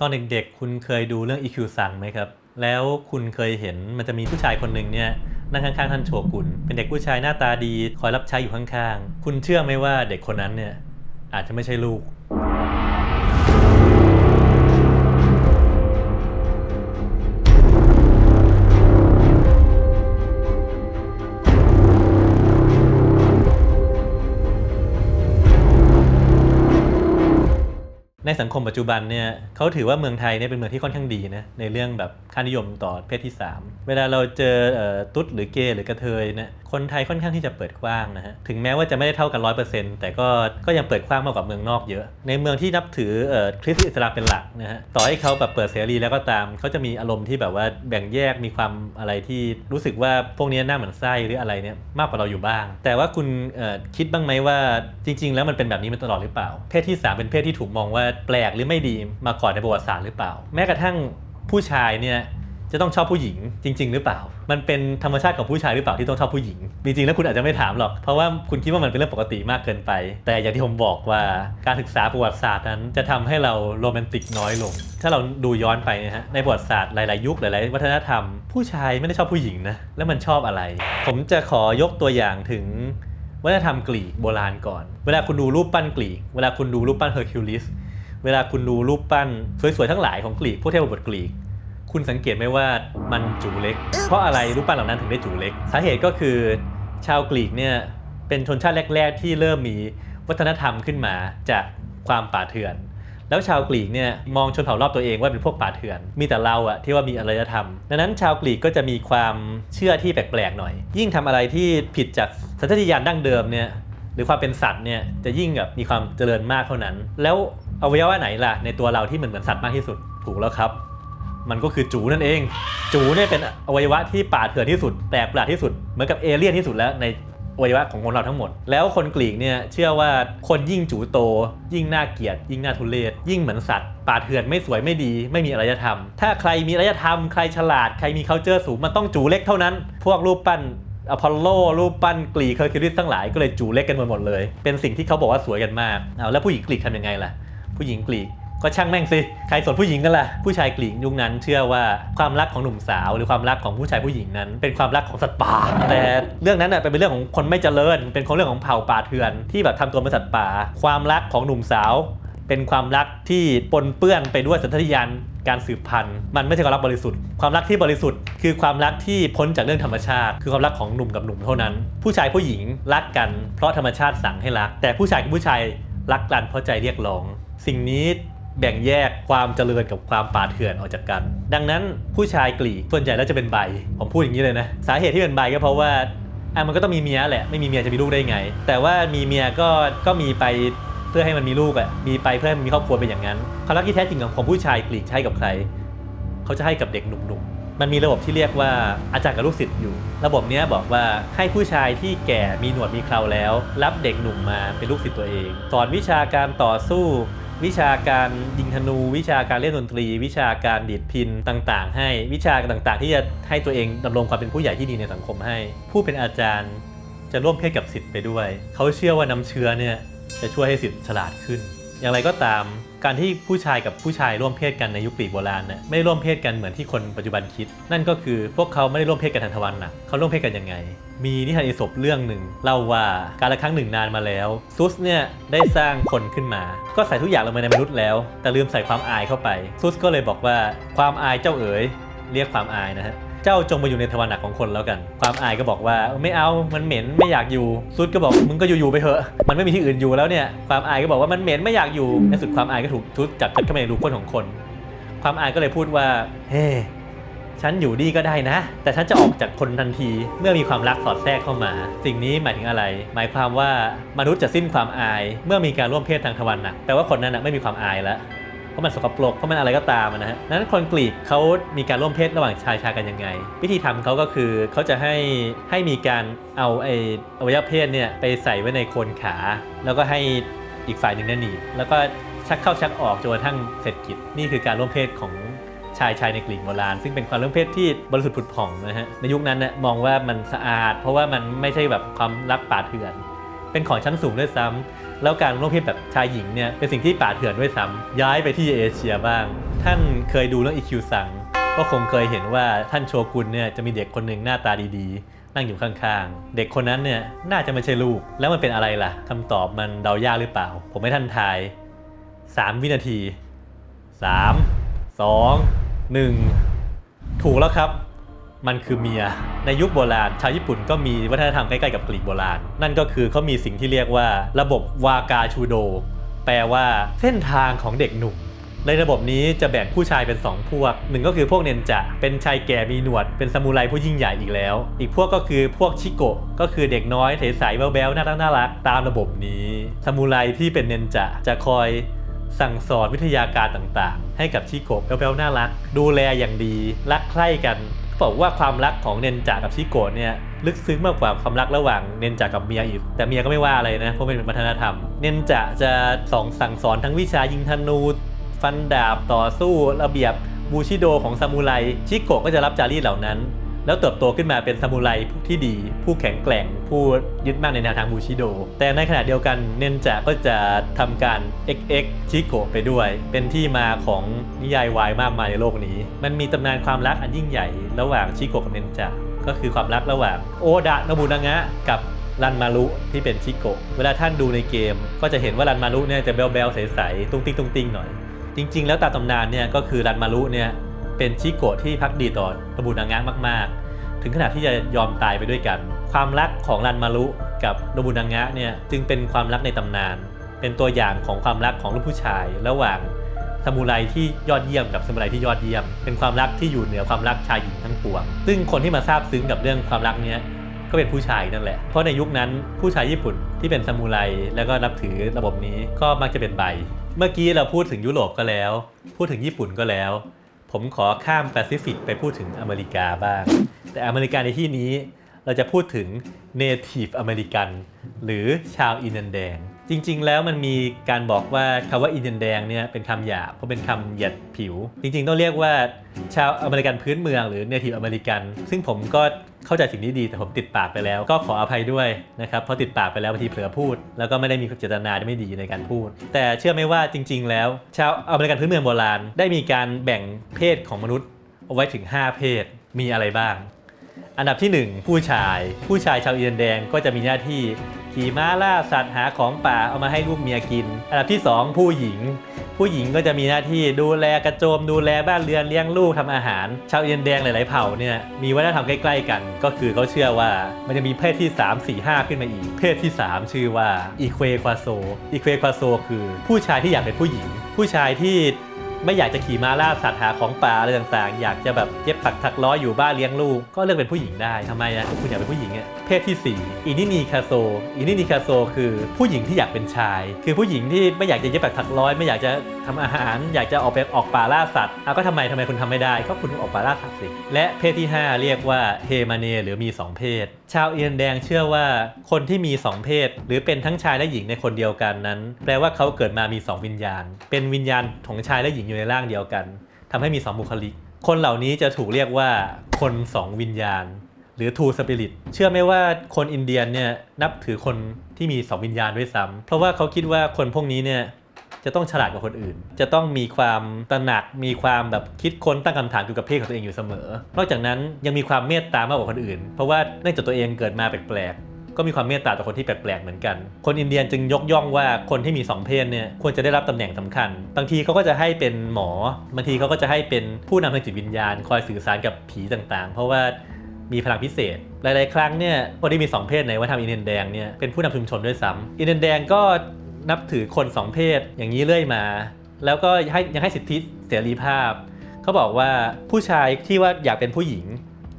ตอนเด็กๆ คุณเคยดูเรื่อง EQ สังไหมครับ แล้วคุณเคยเห็นมันจะมีผู้ชายคนหนึ่งเนี่ยนั่งข้างๆท่านโชกุน เป็นเด็กผู้ชายหน้าตาดี คอยรับใช้อยู่ข้างๆ คุณเชื่อไหมว่าเด็กคนนั้นเนี่ยอาจจะไม่ใช่ลูก ในสังคมปัจจุบันเนี่ยเขาถือว่าเมืองไทยเนี่ยเป็นเมืองที่ค่อนข้างดีนะในเรื่องแบบค่านิยมต่อเพศที่ 3 เวลาเราเจอเออตุ๊ดหรือเกย์หรือกระเทยเนี่ยคนไทยค่อนข้างที่จะเปิดกว้างนะฮะถึงแม้ว่าจะไม่ได้เท่ากัน 100%แต่ก็ก็ยังเปิดกว้างมากกว่าเมืองนอกเยอะ ในเมืองที่นับถืออคริสต์อิสลามเป็นหลักนะฮะต่อให้เขาแบบเปิดเสรีแล้วก็ตามเขาจะมีอารมณ์ที่แบบว่าแบ่งแยกมีความอะไรที่รู้สึกว่าพวกนี้หน้าเหมือนไส้หรืออะไรเนี่ยมากกว่าเราอยู่บ้าง แต่ว่าคุณคิดบ้างไหมว่าจริง ๆ แล้วมันเป็นแบบนี้มาตลอดหรือเปล่า เพศที่สามเป็นเพศที่ถูกมองว่าแปลกหรือไม่ดีมาก่อนในประวัติศาสตร์หรือเปล่า แม้กระทั่งผู้ชายเนี่ย จะต้องชอบผู้หญิงจริง ๆ หรือเปล่า มันเป็นธรรมชาติของผู้ชายหรือเปล่าที่ต้องชอบผู้หญิง จริงๆแล้วคุณอาจจะไม่ถามหรอก เพราะว่าคุณคิดว่ามันเป็นเรื่องปกติมากเกินไป แต่อย่างที่ผมบอกว่าการศึกษาประวัติศาสตร์นั้น จะทำให้เราโรแมนติกน้อยลง ถ้าเราดูย้อนไปนะฮะ ในประวัติศาสตร์หลายๆยุคหลายๆวัฒนธรรม ผู้ชายไม่ได้ชอบผู้หญิงนะ แล้วมันชอบอะไร ผมจะขอยกตัวอย่างถึงวัฒนธรรมกรีกโบราณก่อน เวลาคุณดูรูปปั้นกรีก เวลาคุณดูรูปปั้นเฮอร์คิวลิส เวลาคุณดูรูปปั้นสวยๆทั้งหลายของกรีก พวกเทพบุตรกรีก คุณสังเกตไหมว่ามันจูเล็ก เพราะอะไรรูปปั้นเหล่านั้นถึงได้จูเล็ก สาเหตุก็คือชาวกรีกเนี่ยเป็นชนชาติแรก ๆ ที่เริ่มมีวัฒนธรรมขึ้นมาจากความป่าเถื่อน แล้วชาวกรีกเนี่ยมองชนเผ่ารอบตัวเองว่าเป็นพวกป่าเถื่อน มีแต่เราอะที่ว่ามีอารยธรรม ดังนั้นชาวกรีกก็จะมีความเชื่อที่แปลกๆหน่อย ยิ่งทำอะไรที่ผิดจากสัญชาตญาณดั้งเดิมเนี่ยหรือความเป็นสัตว์เนี่ยจะยิ่งแบบมีความเจริญมากเท่านั้น แล้วอวัยวะไหนล่ะในตัวเราที่เหมือนเหมือนสัตว์มากที่สุดถูกแล้วครับ มันก็คือจูนั่นเอง จูเนี่ยเป็นอวัยวะที่ป่าเถื่อนที่สุดแปลกประหลาดที่สุดเหมือนกับเอเลี่ยนที่สุดแล้วในอวัยวะของคนเราทั้งหมด แล้วคนกรีกเนี่ยเชื่อว่าคนยิ่งจูโต ยิ่งน่าเกลียด ยิ่งน่าทุเรศยิ่งเหมือนสัตว์ป่าเถื่อนไม่สวยไม่ดี ไม่มีอารยธรรม ถ้าใครมีอารยธรรมใครฉลาดใครมี culture สูงมันต้องจูเล็กเท่านั้น พวกรูปปั้นอพอลโลรูปปั้นกรีกเคอร์คิวลิสทั้งหลายก็เลยจูเล็กกันหมดหมดเลย เป็นสิ่งที่เขาบอกว่าสวยกันมากเอาแล้วผู้หญิงกรีกทำยังไงล่ะผู้หญิงกรีก ก็ช่างแม่งสิใครสนผู้หญิงกันล่ะผู้ชายกรีกยุคนั้นเชื่อว่าความรักของหนุ่มสาว หรือความรักของผู้ชายผู้หญิงนั้น เป็นความรักของสัตว์ป่า แต่เรื่องนั้นเป็นเรื่องของคนไม่เจริญ เป็นของเรื่องของเผ่าป่าเถื่อน ที่แบบทำตัวเป็นสัตว์ป่า ความรักของหนุ่มสาว เป็นความรักที่ปนเปื้อนไปด้วยสัญชาตญาณการสืบพันธุ์มันไม่ใช่ความรักบริสุทธิ์ ความรักที่บริสุทธิ์คือความรักที่พ้นจากเรื่องธรรมชาติ คือความรักของหนุ่มกับหนุ่มเท่านั้น ผู้ชายผู้หญิงรักกันเพราะธรรมชาติสั่งให้รัก แต่ผู้ชายกับผู้ชายรักกันเพราะใจเรียกร้อง สิ่งนี้ แบ่งแยกความเจริญกับความป่าเถื่อนออกจากกัน ดังนั้นผู้ชายกลีกส่วนใหญ่แล้วจะเป็นใบ ผมพูดอย่างนี้เลยนะ สาเหตุที่เป็นใบก็เพราะว่าอะมันก็ต้องมีเมียแหละ ไม่มีเมียจะมีลูกได้ไง แต่ว่ามีเมียก็ก็มีไปเพื่อให้มันมีลูกอะ่ะมีไปเพื่อให้มันมีครอบครัวเป็นอย่างนั้นความรักที่แท้จริงของผู้ชายกลีกใช้กับใคร เขาจะให้กับเด็กหนุ่มๆ มันมีระบบที่เรียกว่าอาจารย์กับลูกศิษย์อยู่ ระบบเนี้ยบอกว่าให้ผู้ชายที่แก่มีหนวดมีเคราแล้ว รับเด็กหนุ่มมาเป็นลูกศิษย์ตัวเอง สอนวิชาการต่อสู้ วิชาการยิงธนู วิชาการเล่นดนตรี วิชาการดีดพินต่างๆ ให้วิชาต่างๆ ที่จะให้ตัวเองดำรงความเป็นผู้ใหญ่ที่ดีในสังคมให้ ผู้เป็นอาจารย์จะร่วมเพศกับสิทธิ์ไปด้วย เขาเชื่อว่าน้ำเชื้อเนี่ยจะช่วยให้สิทธิ์ฉลาดขึ้น อย่างไรก็ตาม การที่ผู้ชายกับผู้ชายร่วมเพศกันในยุคกรีโบราณเนี่ยไม่ได้ร่วมเพศกันเหมือนที่คนปัจจุบันคิด นั่นก็คือพวกเขาไม่ได้ร่วมเพศกันทางทวารหนักเขาร่วมเพศกันยังไง มีนิทานอีสปเรื่องหนึ่งเล่าว่าการละครั้งหนึ่งนานมาแล้วซุสเนี่ยได้สร้างคนขึ้นมา ก็ใส่ทุกอย่างลงไปในมนุษย์แล้ว แต่ลืมใส่ความอายเข้าไปซุสก็เลยบอกว่าความอายเจ้าเอ๋ยเรียกความอายนะฮะ จ้าจงมาอยู่ในทวารหนักของคนแล้วกัน ความอายก็บอกว่าไม่เอา มันเหม็นไม่อยากอยู่ ซุดก็บอกมึงก็อยู่ๆไปเถอะ มันไม่มีที่อื่นอยู่แล้วเนี่ย ความอายก็บอกว่ามันเหม็นไม่อยากอยู่ในสุดความอายก็ถูกทุบจับจับเข้าไปในรูก้นของคน ความอายก็เลยพูดว่า เฮ้ฉันอยู่ดีก็ได้นะ แต่ฉันจะออกจากคนทันที เมื่อมีความรักสอดแทรกเข้ามา สิ่งนี้หมายถึงอะไร หมายความว่ามนุษย์จะสิ้นความอาย เมื่อมีการร่วมเพศทางทวารหนักแปลว่าคนนั้นนะไม่มีความอายแล้ว ราะมันสกปรกเพราะมันอะไรก็ตามอะนะฮะนั้นคนกรีกเขามีการร่วมเพศระหว่างชายชายกันยังไง วิธีทำเขาก็คือเขาจะให้ให้มีการเอาไออวัยวะเพศเนี่ยไปใส่ไว้ในโคนขา แล้วก็ให้อีกฝ่ายหนึ่งนี่ยหนีแล้วก็ชักเข้าชักออกจนกระทั่งเสร็จกิจนี่คือการร่วมเพศของชายชายในกรีกโบราณ ซึ่งเป็นความร่วมเพศที่บริสุทธิ์ผุดผ่องนะฮะในยุคนั้นเนี่ยมองว่ามันสะอาด เพราะว่ามันไม่ใช่แบบความรักป่าเถื่อน เป็นของชั้นสูงด้วยซ้ำแล้วการร่วมเพศแบบชายหญิงเนี่ยเป็นสิ่งที่ป่าเถื่อนด้วยซ้ำย้ายไปที่เอเชียบ้าง ท่านเคยดูเรื่อง EQ สั่งก็คงเคยเห็นว่าท่านโชกุนเนี่ยจะมีเด็กคนหนึ่งหน้าตาดีๆ นั่งอยู่ข้างๆ เด็กคนนั้นเนี่ยน่าจะไม่ใช่ลูก แล้วมันเป็นอะไรล่ะคำตอบมันเดายากหรือเปล่า ผมให้ท่านทาย 3 วินาที 3 2 1 ถูกแล้วครับ มันคือเมีย ในยุคโบราณ ชาวญี่ปุ่นก็มีวัฒนธรรมใกล้ๆกับกรีกโบราณ นั่นก็คือเขามีสิ่งที่เรียกว่าระบบวากาชูโด แปลว่าเส้นทางของเด็กหนุ่ม ในระบบนี้จะแบ่งผู้ชายเป็น 2 พวก หนึ่งก็คือพวกเนนจะเป็นชายแก่มีหนวด เป็นซามูไรผู้ยิ่งใหญ่อีกแล้ว อีกพวกก็คือพวกชิโกะ ก็คือเด็กน้อยใสๆแบ๊วๆน่ารักน่ารักตามระบบนี้ ซามูไรที่เป็นเนนจะจะคอยสั่งสอนวิทยาการต่างๆ ให้กับชิโกะแบ๊วๆน่ารัก ดูแลอย่างดี รักใคร่กัน บอกว่าความรักของเนนจากับชิโกะเนี่ยลึกซึ้งมากกว่าความรักระหว่างเนนจากับเมียอีก แต่เมียก็ไม่ว่าอะไรนะ เพราะเป็นวัฒนธรรม เนนจาจะสองสั่งสอนทั้งวิชายิงธนูฟันดาบต่อสู้ระเบียบบูชิโดของซามูไรชิโกะก็จะรับจารีตเหล่านั้น แล้วเติบโตขึ้นมาเป็นซามูไรที่ดี ผู้แข็งแกร่ง ผู้ยึดมั่นในแนวทางบูชิโด แต่ในขณะเดียวกันเนนจาก็จะทำการ XX ชิโกะไปด้วย เป็นที่มาของนิยายวายมากมายในโลกนี้ มันมีตำนานความรักอันยิ่งใหญ่ ระหว่างชิโกะกับเนนจาก็คือความรักระหว่างโอดะโนบุนางะกับรันมารุที่เป็นชิโกะ เวลาท่านดูในเกม ก็จะเห็นว่ารันมารุเนี่ยจะแบลๆใสๆตุ้งติ้งตุ้งติ้งหน่อย จริง ๆ แล้วตามตำนานเนี่ยก็คือรันมารุเนี่ย เป็นชิโกะที่พักดีต่อโนบุนางะมาก ๆ ถึงขนาดที่จะยอมตายไปด้วยกัน ความรักของรันมารุกับโนบุนางะเนี่ยจึงเป็นความรักในตำนาน เป็นตัวอย่างของความรักของลูกผู้ชาย ระหว่างซามูไรที่ยอดเยี่ยมกับซามูไรที่ยอดเยี่ยม เป็นความรักที่อยู่เหนือความรักชายหญิงทั้งปวง ซึ่งคนที่มาทราบซึ้งกับเรื่องความรักเนี้ยก็เป็นผู้ชายนั่นแหละ เพราะในยุคนั้นผู้ชายญี่ปุ่นที่เป็นซามูไรแล้วก็นับถือระบบนี้ก็มักจะเป็นใบ เมื่อกี้เราพูดถึงยุโรปก็แล้ว พูดถึงญี่ปุ่นก็แล้ว ผมขอข้ามแปซิฟิกไปพูดถึงอเมริกาบ้าง แต่อเมริกาในที่นี้เราจะพูดถึง Native American หรือชาวอินเดียนแดง จริง ๆ แล้วมันมีการบอกว่าคำว่าอินเดียนแดงเนี่ยเป็นคำหยาบเพราะเป็นคำเหยียดผิว จริง ๆ ต้องเรียกว่าชาวอเมริกันพื้นเมืองหรือ Native American ซึ่งผมก็เข้าใจสิ่งนี้ดีแต่ผมติดปากไปแล้ว ก็ขออภัยด้วยนะครับเพราะติดปากไปแล้วบางทีเผลอพูด แล้วก็ไม่ได้มีเจตนาที่ไม่ดีในการพูด แต่เชื่อไหมว่าจริง ๆ แล้ว ชาวอเมริกันพื้นเมืองโบราณ ได้มีการแบ่งเพศของมนุษย์เอาไว้ถึง 5 เพศมีอะไรบ้าง อันดับที่ 1 ผู้ชาย ผู้ชายชาวอินเดียนแดงก็จะมีหน้าที่ ขี่ม้าล่าสัตว์หาของป่าเอามาให้ลูกเมียกิน อันดับที่ 2 ผู้หญิง ผู้หญิงก็จะมีหน้าที่ดูแลกระโจมดูแลบ้านเรือนเลี้ยงลูกทำอาหาร ชาวอินเดียนแดงหลาย ๆ เผ่าเนี่ยมีวัฒนธรรมใกล้ ๆ กัน ก็คือเขาเชื่อว่ามันจะมีเพศที่ 3 4 5 ขึ้นมาอีก เพศที่ 3 ชื่อว่าอีเควควาโซอีเควควาโซคือผู้ชายที่อยากเป็นผู้หญิง ผู้ชายที่ ไม่อยากจะขี่ม้าล่าสัตว์หาของป่าอะไรต่างๆ อยากจะแบบเย็บปักถักร้อยอยู่บ้านเลี้ยงลูก ก็เลือกเป็นผู้หญิงได้ทำไมอะคุณอยากเป็นผู้หญิงอะเพศที่ 4 อินินีคาโซ อินินีคาโซ คือผู้หญิงที่อยากเป็นชาย คือผู้หญิงที่ไม่อยากจะเย็บปักถักร้อย ไม่อยากจะทำอาหาร อยากจะออกไปออกป่าล่าสัตว์เอาก็ทำไมทำไมคุณทำไม่ได้ ก็คุณออกป่าล่าสัตว์สิ และเพศที่ 5 เรียกว่าเฮมาเนหรือมี 2 เพศ ชาวเอียนแดงเชื่อว่าคนที่มี 2 เพศ หรือเป็นทั้งชายและหญิงในคนเดียวกันนั้น แปลว่าเขาเกิดมามี 2 วิญญาณ เป็นวิญญาณของชายและหญิงอยู่ในร่างเดียวกันทำให้มี 2 บุคลิก คนเหล่านี้จะถูกเรียกว่าคน2วิญญาณ หรือ two spirit เชื่อไหมว่าคนอินเดียนเนี่ยนับถือคนที่มี2วิญญาณด้วยซ้ำเพราะว่าเขาคิดว่าคนพวกนี้เนี่ยจะต้องฉลาดกว่าคนอื่น จะต้องมีความตระหนัก มีความแบบคิดค้นตั้งคำถามเกี่ยวกับเพศของตัวเองอยู่เสมอ นอกจากนั้นยังมีความเมตตามากกว่าคนอื่น เพราะว่าเนื่องจากตัวเองเกิดมาแปลก ก็มีความเมตตาต่อคนที่แปลกๆเหมือนกัน คนอินเดียนจึงยกย่องว่าคนที่มีสองเพศเนี่ยควรจะได้รับตำแหน่งสำคัญ บางทีเขาก็จะให้เป็นหมอบางทีเขาก็จะให้เป็นผู้นำทางจิตวิญญาณ คอยสื่อสารกับผีต่างๆ เพราะว่ามีพลังพิเศษ หลายๆ ครั้งเนี่ยคนที่มี 2 เพศในวัฒนธรรมอินเดียนแดงเนี่ยเป็นผู้นำชุมชนด้วยซ้ำอินเดียนแดงก็นับถือคน 2 เพศอย่างนี้เรื่อยมา แล้วก็ให้ยังให้สิทธิเสรีภาพ เขาบอกว่าผู้ชายที่ว่าอยากเป็นผู้หญิง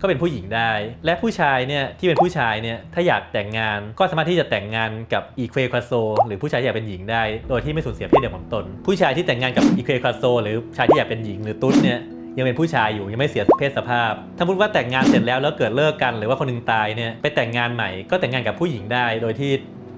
ก็เป็นผู้หญิงได้ และผู้ชายเนี่ยที่เป็นผู้ชายเนี่ยถ้าอยากแต่งงานก็สามารถที่จะแต่งงานกับอีเควคาโซหรือผู้ชายที่อยากเป็นหญิงได้ โดยที่ไม่สูญเสียเพศเดียวของตน ผู้ชายที่แต่งงานกับอีเควคาโซหรือชายที่อยากเป็นหญิงหรือตุ๊ดเนี่ยยังเป็นผู้ชายอยู่ยังไม่เสียเพศสภาพ ถ้าพูดว่าแต่งงานเสร็จแล้วแล้วเกิดเลิกกัน หรือว่าคนหนึงตายเนี่ยไปแต่งงานใหม่ก็แต่งงานกับผู้หญิงได้ โดยที่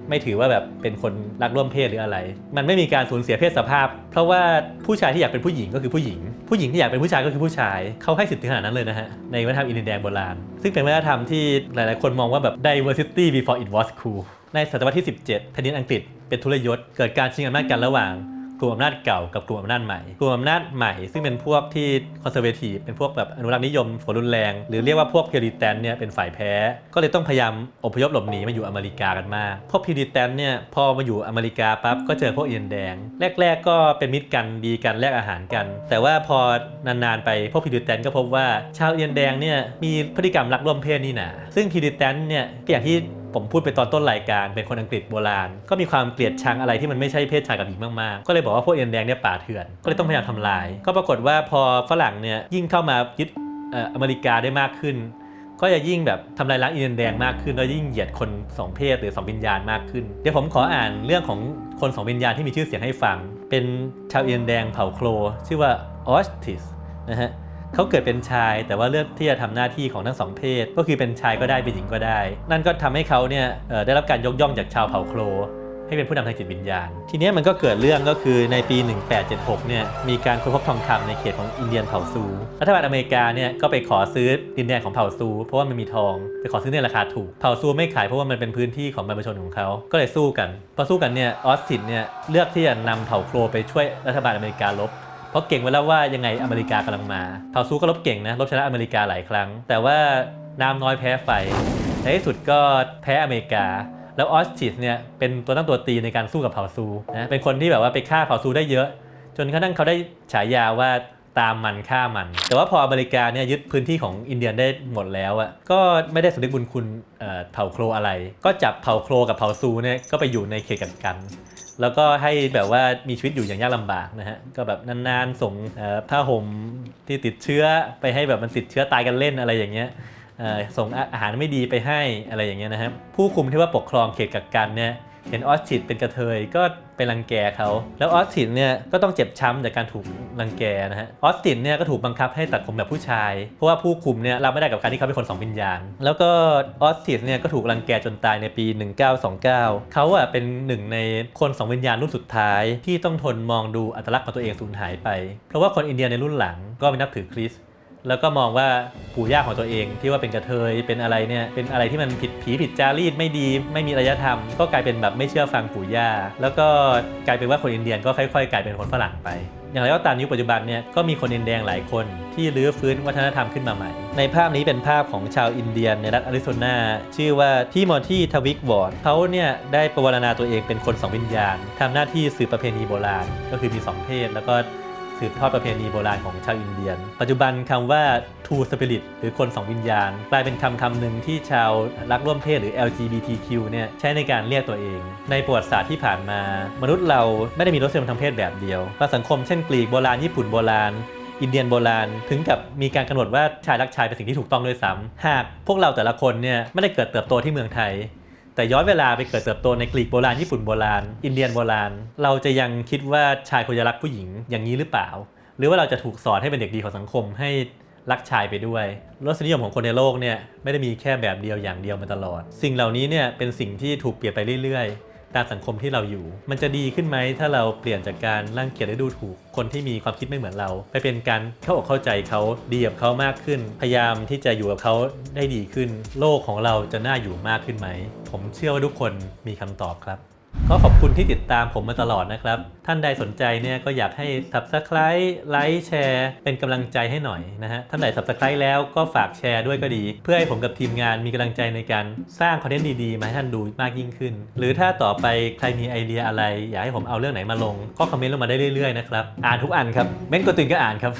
ไม่ถือว่าแบบเป็นคนรักร่วมเพศหรืออะไร มันไม่มีการสูญเสียเพศสภาพ เพราะว่าผู้ชายที่อยากเป็นผู้หญิงก็คือผู้หญิง ผู้หญิงที่อยากเป็นผู้ชายก็คือผู้ชายเขาให้สิทธิ์ขนาดนั้นเลยนะฮะในวัฒนธรรมอินเดียแดงโบราณ ซึ่งเป็นวัฒนธรรมที่หลาย ๆ คนมองว่าแบบ diversity before it was cool ในศตวรรษที่ 17แผ่นดินอังกฤษเป็นทุรยศเกิดการชิงอำนาจกันระหว่าง กลุ่มอำนาจเก่ากับกลุ่มอำนาจใหม่ กลุ่มอำนาจใหม่ ซึ่งเป็นพวกที่คอนเซอร์เวทีฟเป็นพวกแบบอนุรักษ์นิยมฝนรุนแรง หรือเรียกว่าพวกพิริแตนเนี่ยเป็นฝ่ายแพ้ ก็เลยต้องพยายามอพยพหลบหนีมาอยู่อเมริกากันมาก พวกพิริแตนเนี่ยพอมาอยู่อเมริกาปั๊บก็เจอพวกอินเดียนแดง แรก ๆ ก็เป็นมิตรกันดีกันแลกอาหารกัน แต่ว่าพอนานๆไปพวกพิริแตนก็พบว่าชาวอินเดียนแดงเนี่ยมีพฤติกรรมรักร่วมเพศนี่นาซึ่งพิริแตนเนี่ยก็อย่างที่ ผมพูดไปตอนต้นรายการเป็นคนอังกฤษโบราณ ก็มีความเกลียดชังอะไรที่มันไม่ใช่เพศชายกับหญิงมากๆ ก็เลยบอกว่าพวกเอ็นแดงเนี่ยป่าเถื่อน ก็เลยต้องพยายามทำลาย ก็ปรากฏว่าพอฝรั่งเนี่ยยิ่งเข้ามายึดเอ่ออเมริกาได้มากขึ้น ก็จะยิ่งแบบทำลายล้างอินเดียนแดงมากขึ้น แล้วยิ่งเหยียดคนสองเพศหรือสองวิญญาณมากขึ้น เดี๋ยวผมขออ่านเรื่องของคนสองวิญญาณที่มีชื่อเสียงให้ฟัง เป็นชาวอินเดียนแดงเผ่าโคร ชื่อว่าออสติสนะฮะ เขาเกิดเป็นชายแต่ว่าเลือกที่จะทำหน้าที่ของทั้งสองเพศ ก็คือเป็นชายก็ได้เป็นหญิงก็ได้ นั่นก็ทำให้เขาเนี่ยได้รับการยกย่องจากชาวเผ่าโครให้เป็นผู้นำทางจิตวิญญาณ ทีนี้มันก็เกิดเรื่องก็คือในปี 1876 เนี่ย มีการค้นพบทองคำในเขตของอินเดียนเผ่าซู รัฐบาลอเมริกาเนี่ย ก็ไปขอซื้อดินแดนของเผ่าซู เพราะว่ามันมีทอง ไปขอซื้อในราคาถูก เผ่าซูไม่ขายเพราะว่ามันเป็นพื้นที่ของบรรพชนของเขา ก็เลยสู้กัน พอสู้กันเนี่ย ออสตินเนี่ย เลือกที่จะนำเผ่าโครไปช่วยรัฐบาลอเมริการบ เพราะเก่งไว้แล้วว่ายังไงอเมริกากำลังมาเผ่าซูก็รบเก่งนะรบชนะอเมริกาหลายครั้ง แต่ว่าน้ำน้อยแพ้ไฟในที่สุดก็แพ้อเมริกาแล้วออสติสเนี่ยเป็นตัวตั้งตัวตีในการสู้กับเผ่าซูนะเป็นคนที่แบบว่าไปฆ่าเผ่าซูได้เยอะ จนกระทั่งเขาได้ฉายาว่าตามมันฆ่ามัน แต่ว่าพออเมริกาเนี่ยยึดพื้นที่ของอินเดียนได้หมดแล้วอะก็ไม่ได้สำนึกบุญคุณเผ่าโครอะไร ก็จับเผ่าโครกับเผ่าซูเนี่ยก็ไปอยู่ในเขตกักกัน แล้วก็ให้แบบว่ามีชีวิตอยู่อย่างยากลำบากนะฮะก็แบบนานๆส่งผ้าห่มที่ติดเชื้อไปให้แบบมันติดเชื้อตายกันเล่นอะไรอย่างเงี้ยส่งอาหารไม่ดีไปให้อะไรอย่างเงี้ยนะครับผู้คุมที่ว่าปกครองเขตกักกันเนี่ย เห็นออสติดเป็นกระเทยก็ไปรังแกเขาแล้วออสติดเนี่ยก็ต้องเจ็บช้ำจากการถูกรังแกนะฮะออสติดเนี่ยก็ถูกบังคับให้ตัดผมแบบผู้ชาย เพราะว่าผู้คุมเนี่ยรับไม่ได้กับการที่เขาเป็นคนสองวิญญาณ แล้วก็ออสติดเนี่ยก็ถูกรังแกจนตายในปี 1929 เขาอะเป็นหนึ่งในคนสองวิญญาณรุ่นสุดท้าย ที่ต้องทนมองดูอัตลักษณ์ของตัวเองสูญหายไป เพราะว่าคนอินเดียในรุ่นหลังก็ไม่นับถือคริสต์ แล้วก็มองว่าปู่ย่าของตัวเอง ที่ว่าเป็นกระเทยเป็นอะไรเนี่ยเป็นอะไรที่มันผิดผีผิดจารีตไม่ดี ไม่มีอารยธรรม ก็กลายเป็นแบบไม่เชื่อฟังปู่ย่า แล้วก็กลายเป็นว่าคนอินเดียนก็ค่อยๆ กลายเป็นคนฝรั่งไปอย่างไรก็ตามยุคปัจจุบันเนี่ยก็มีคนอินเดียนหลายคนที่รื้อฟื้นวัฒนธรรมขึ้นมาใหม่ ในภาพนี้เป็นภาพของชาวอินเดียนในรัฐอาริโซนาชื่อว่าที่มอที่ทวิกวอร์ดเขาเนี่ยได้ประวรณาตัวเองเป็นคนสองวิญญาณทำหน้าที่สืบประเพณีโบราณ ก็คือมีสองเพศแล้วก็ สืบทอดประเพณีโบราณของชาวอินเดียน ปัจจุบันคำว่า True Spirit หรือคนสองวิญญาณ กลายเป็นคำคำหนึ่งที่ชาวรักร่วมเพศหรือ LGBTQ เนี่ยใช้ในการเรียกตัวเอง ในประวัติศาสตร์ที่ผ่านมา มนุษย์เราไม่ได้มีรสนิยมทางเพศแบบเดียวบางสังคมเช่นกรีกโบราณญี่ปุ่นโบราณอินเดียนโบราณถึงกับมีการกำหนดว่าชายรักชายเป็นสิ่งที่ถูกต้องด้วยซ้ำหากพวกเราแต่ละคนเนี่ยไม่ได้เกิดเติบโตที่เมืองไทย แต่ย้อนเวลาไปเกิดเติบโตในกรีกโบราณญี่ปุ่นโบราณ อินเดียนโบราณ เราจะยังคิดว่าชายควรจะรักผู้หญิงอย่างนี้หรือเปล่า หรือว่าเราจะถูกสอนให้เป็นเด็กดีของสังคมให้รักชายไปด้วยรสนิยมของคนในโลกเนี่ยไม่ได้มีแค่แบบเดียวอย่างเดียวมาตลอด สิ่งเหล่านี้เนี่ยเป็นสิ่งที่ถูกเปลี่ยนไปเรื่อยๆ ตามสังคมที่เราอยู่ มันจะดีขึ้นไหมถ้าเราเปลี่ยนจากการรังเกียจและดูถูกคนที่มีความคิดไม่เหมือนเรา ไปเป็นการเข้าอกเข้าใจเขาดีกับเขามากขึ้น พยายามที่จะอยู่กับเขาได้ดีขึ้น โลกของเราจะน่าอยู่มากขึ้นไหม ผมเชื่อว่าทุกคนมีคำตอบครับ ก็ขอบคุณที่ติดตามผมมาตลอดนะครับ ท่านใดสนใจเนี่ยก็อยากให้ subscribe ไลค์แชร์เป็นกำลังใจให้หน่อยนะฮะ ท่านใด subscribe แล้วก็ฝากแชร์ด้วยก็ดี เพื่อให้ผมกับทีมงานมีกำลังใจในการสร้างคอนเทนต์ดีๆ มาให้ท่านดูมากยิ่งขึ้น หรือถ้าต่อไปใครมีไอเดียอะไร อยากให้ผมเอาเรื่องไหนมาลง ก็คอมเมนต์ลงมาได้เรื่อยๆนะครับ อ่านทุกอันครับ เม้นต์กดติ่งก็อ่านครับ